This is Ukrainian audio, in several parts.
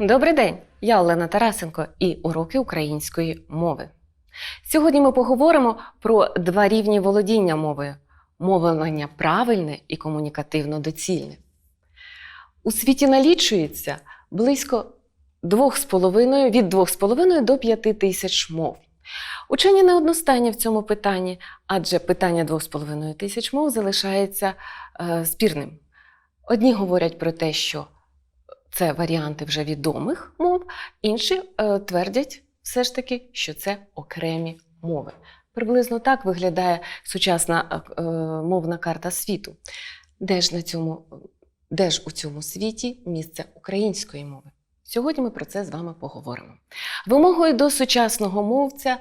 Добрий день! Я Олена Тарасенко і уроки української мови. Сьогодні ми поговоримо про два рівні володіння мовою: мовлення правильне і комунікативно доцільне. У світі налічується близько 2,5, від 2,5 до 5 тисяч мов. Учені не одностайні в цьому питанні, адже питання 2,5 тисяч мов залишається е, спірним. Одні говорять про те, що це варіанти вже відомих мов, інші е, твердять все ж таки, що це окремі мови. Приблизно так виглядає сучасна е, е, мовна карта світу. Де ж, на цьому, де ж у цьому світі місце української мови? Сьогодні ми про це з вами поговоримо. Вимогою до сучасного мовця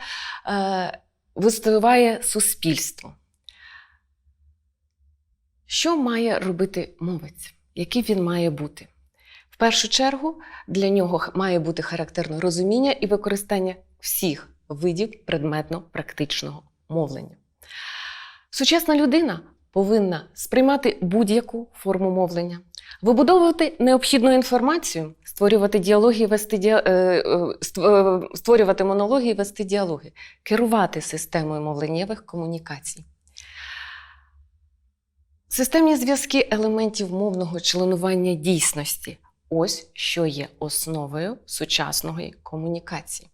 е, виступає суспільство. Що має робити мовець? Який він має бути? Першу чергу для нього має бути характерно розуміння і використання всіх видів предметно-практичного мовлення. Сучасна людина повинна сприймати будь-яку форму мовлення, вибудовувати необхідну інформацію, створювати діалоги, вести діа... е, е, е, створювати монологи і вести діалоги, керувати системою мовленнєвих комунікацій. Системні зв'язки елементів мовного членування дійсності ось що є основою сучасної комунікації.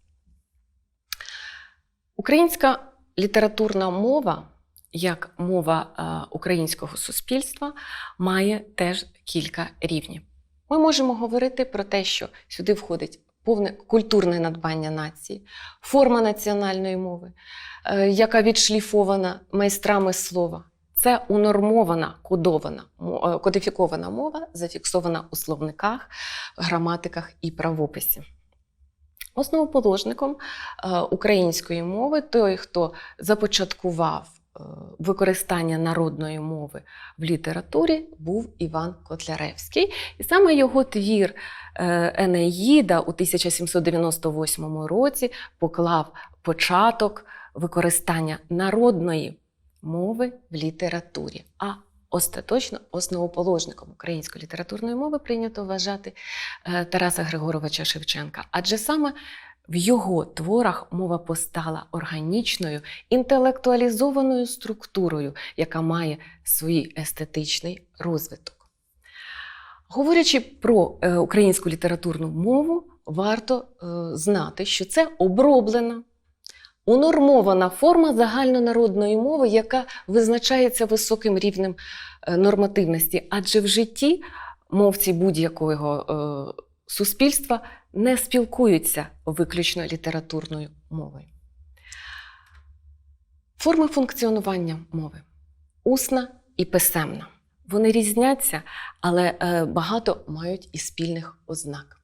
Українська літературна мова, як мова е, українського суспільства, має теж кілька рівнів. Ми можемо говорити про те, що сюди входить повне культурне надбання нації, форма національної мови, е, яка відшліфована майстрами слова. Це унормована, кодована, е, кодифікована мова, зафіксована у словниках, граматиках і правописі. Основоположником е, української мови, той, хто започаткував е, використання народної мови в літературі, був Іван Котляревський. І саме його твір Енеїда у 1798 році поклав початок використання народної мови в літературі. А остаточно основоположником української літературної мови прийнято вважати е, Тараса Григоровича Шевченка. Адже саме в його творах мова постала органічною, інтелектуалізованою структурою, яка має свій естетичний розвиток. Говорячи про е, українську літературну мову, варто е, знати, що це оброблена, унормована форма загальнонародної мови, яка визначається високим рівнем е, нормативності, адже в житті мовці будь-якого е, суспільства не спілкуються виключно літературною мовою. Форми функціонування мови усна і писемна. Вони різняться, але е, багато мають і спільних ознак.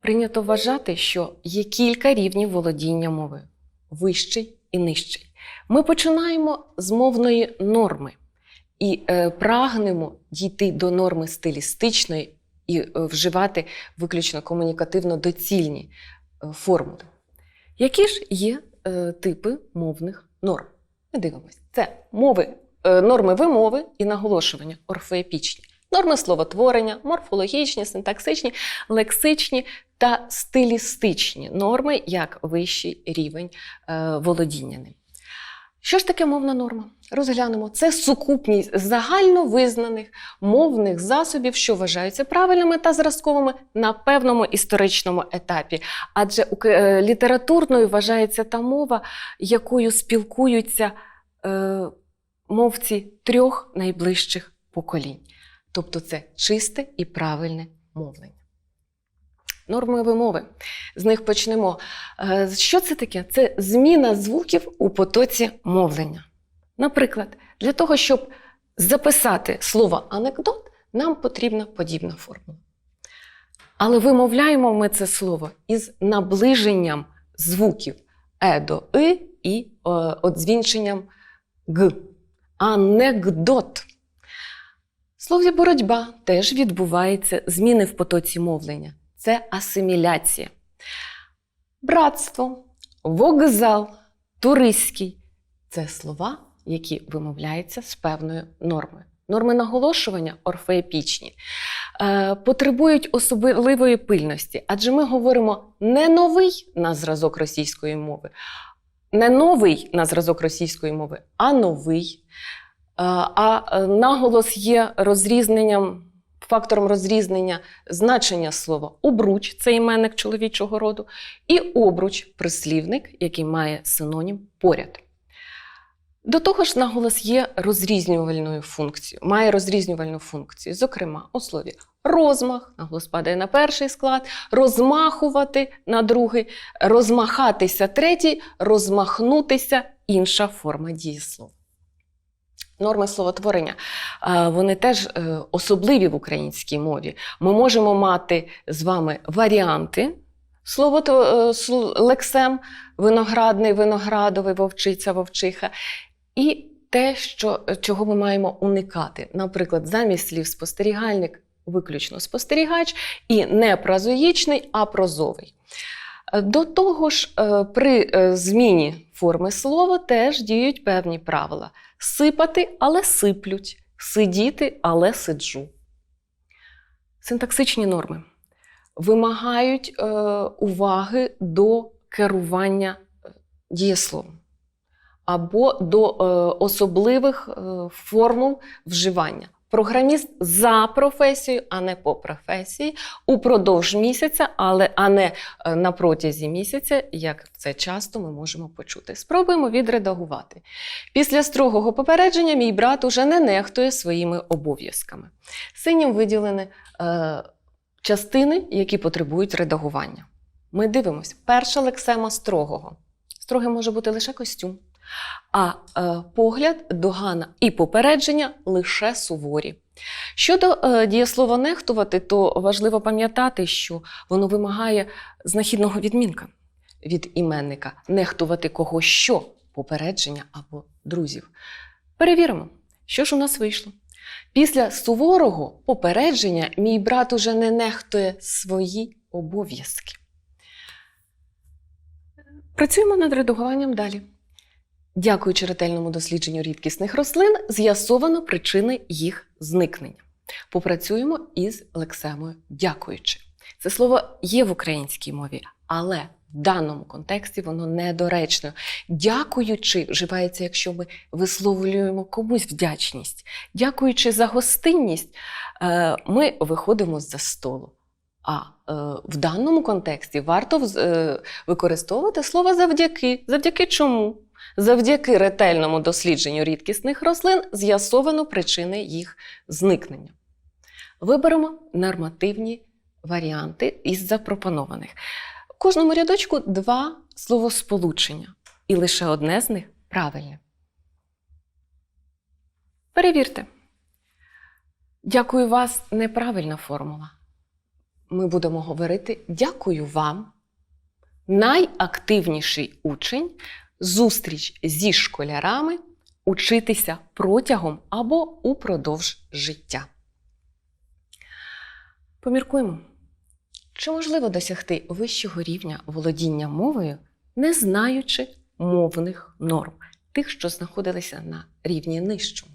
Прийнято вважати, що є кілька рівнів володіння мовою вищий і нижчий. Ми починаємо з мовної норми і е, прагнемо дійти до норми стилістичної і е, вживати виключно комунікативно доцільні е, формули. Які ж є е, типи мовних норм? Ми дивимося. Це мови, е, норми вимови і наголошування орфоепічні. Норми словотворення, морфологічні, синтаксичні, лексичні та стилістичні норми як вищий рівень е, володіння ним. Що ж таке мовна норма? Розглянемо. Це сукупність загальновизнаних мовних засобів, що вважаються правильними та зразковими на певному історичному етапі. Адже е, літературною вважається та мова, якою спілкуються е, мовці трьох найближчих поколінь. Тобто це чисте і правильне мовлення. Норми вимови. З них почнемо. Е, Що це таке? Це зміна звуків у потоці мовлення. Наприклад, для того, щоб записати слово анекдот, нам потрібна подібна формула. Але вимовляємо ми це слово із наближенням звуків е до и і е, одзвінченням г. Анекдот. Слові боротьба теж відбуваються зміни в потоці мовлення. Це асиміляція. Братство, вокзал, туристський це слова, які вимовляються з певною нормою. Норми наголошування орфоепічні е, потребують особливої пильності, адже ми говоримо не новий на зразок російської мови, не новий на зразок російської мови, а новий. Е, А е, наголос є розрізненням, фактором розрізнення значення слова обруч це іменник чоловічого роду, і обруч прислівник, який має синонім поряд. До того ж, наголос є розрізнювальною функцією, має розрізнювальну функцію. Зокрема, у слові розмах, наголос падає на перший склад, розмахувати на другий, розмахатися третій, розмахнутися інша форма дієслова. Норми словотворення е, вони теж е, особливі в українській мові. Ми можемо мати з вами варіанти слово лексем, виноградний, виноградовий, вовчиця, вовчиха. І те, що, чого ми маємо уникати. Наприклад, замість слів спостерігальник, виключно спостерігач, і не празоїчний, а прозовий. Е, До того ж, е, при е, зміні форми слова теж діють певні правила: сипати, але сиплють, сидіти, але сиджу. Синтаксичні норми вимагають уваги до керування дієсловом або до особливих формул вживання. Програміст за професією, а не по професії, упродовж місяця, але а не е, на протязі місяця, як це часто ми можемо почути. Спробуємо відредагувати. Після строгого попередження мій брат уже не нехтує своїми обов'язками. Синім виділені е, частини, які потребують редагування. Ми дивимося, перша лексема строгого. Строгим може бути лише костюм, а е, погляд, догана і попередження лише суворі. Щодо е, дієслова нехтувати, то важливо пам'ятати, що воно вимагає знахідного відмінка від іменника нехтувати кого що, попередження або друзів. Перевіримо, що ж у нас вийшло. Після суворого попередження мій брат уже не нехтує свої обов'язки. Працюємо над редагуванням далі. Дякуючи ретельному дослідженню рідкісних рослин, з'ясовано причини їх зникнення. Попрацюємо із лексемою дякуючи. Це слово є в українській мові, але в даному контексті воно недоречно. Дякуючи вживається, якщо ми висловлюємо комусь вдячність. Дякуючи за гостинність, е, ми виходимо з-за столу. А е, в даному контексті варто е, використовувати слово завдяки. Завдяки чому? Завдяки ретельному дослідженню рідкісних рослин з'ясовано причини їх зникнення. Виберемо нормативні варіанти із запропонованих. У кожному рядочку два словосполучення, і лише одне з них правильне. Перевірте. Дякую вас неправильна формула. Ми будемо говорити дякую вам. Найактивніший учень зустріч зі школярами учитися протягом або упродовж життя. Поміркуємо. Чи можливо досягти вищого рівня володіння мовою, не знаючи мовних норм, тих, що знаходилися на рівні нижчому?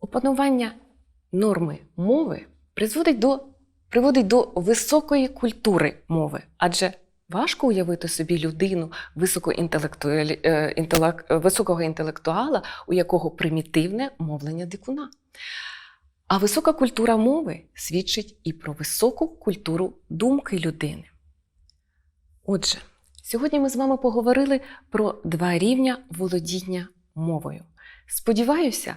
Опанування норми мови призводить до, приводить до високої культури мови, адже важко уявити собі людину е, е, високого інтелектуала, у якого примітивне мовлення дикуна. А висока культура мови свідчить і про високу культуру думки людини. Отже, сьогодні ми з вами поговорили про два рівня володіння мовою. Сподіваюся,